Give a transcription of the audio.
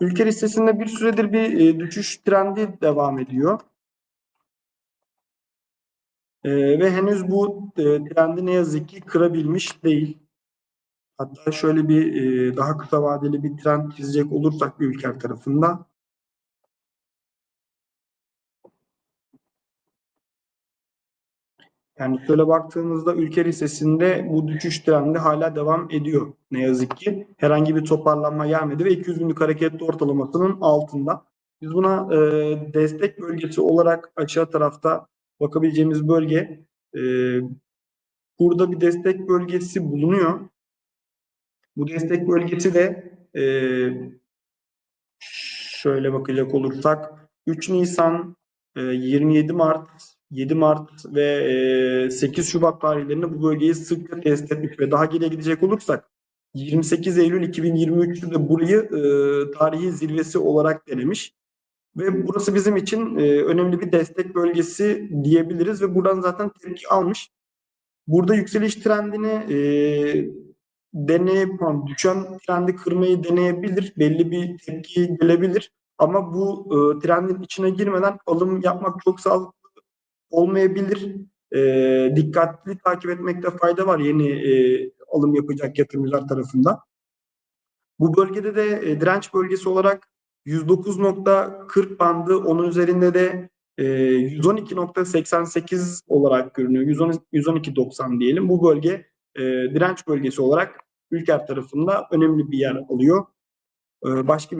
Ülke listesinde bir süredir bir e, düşüş trendi devam ediyor. E, ve henüz bu e, trendi ne yazık ki kırabilmiş değil. Hatta şöyle bir e, daha kısa vadeli bir trend çizecek olursak bir ülke tarafında Yani şöyle baktığımızda ülke listesinde bu düşüş trendi hala devam ediyor. Ne yazık ki herhangi bir toparlanma gelmedi ve 200 günlük hareketli ortalamasının altında. Biz buna e, destek bölgesi olarak aşağı tarafta bakabileceğimiz bölge e, burada bir destek bölgesi bulunuyor. Bu destek bölgesi de e, şöyle bakacak olursak 3 Nisan, e, 27 Mart, 7 Mart ve e, 8 Şubat tarihlerinde bu bölgeyi sıkça test etmiş ve daha geriye gidecek olursak 28 Eylül 2023'te burayı e, tarihi zirvesi olarak denemiş. Ve burası bizim için e, önemli bir destek bölgesi diyebiliriz ve buradan zaten tepki almış. Burada yükseliş trendini e, pardon, düşen trendi kırmayı deneyebilir. Belli bir tepki gelebilir. Ama bu e, trendin içine girmeden alım yapmak çok sağlıklı olmayabilir. E, dikkatli takip etmekte fayda var yeni e, alım yapacak yatırımcılar tarafından. Bu bölgede de e, direnç bölgesi olarak 109.40 bandı, onun üzerinde de e, 112.88 olarak görünüyor. 112.90 diyelim. Bu bölge e, direnç bölgesi olarak Ülker tarafında önemli bir yer alıyor. E, başka bir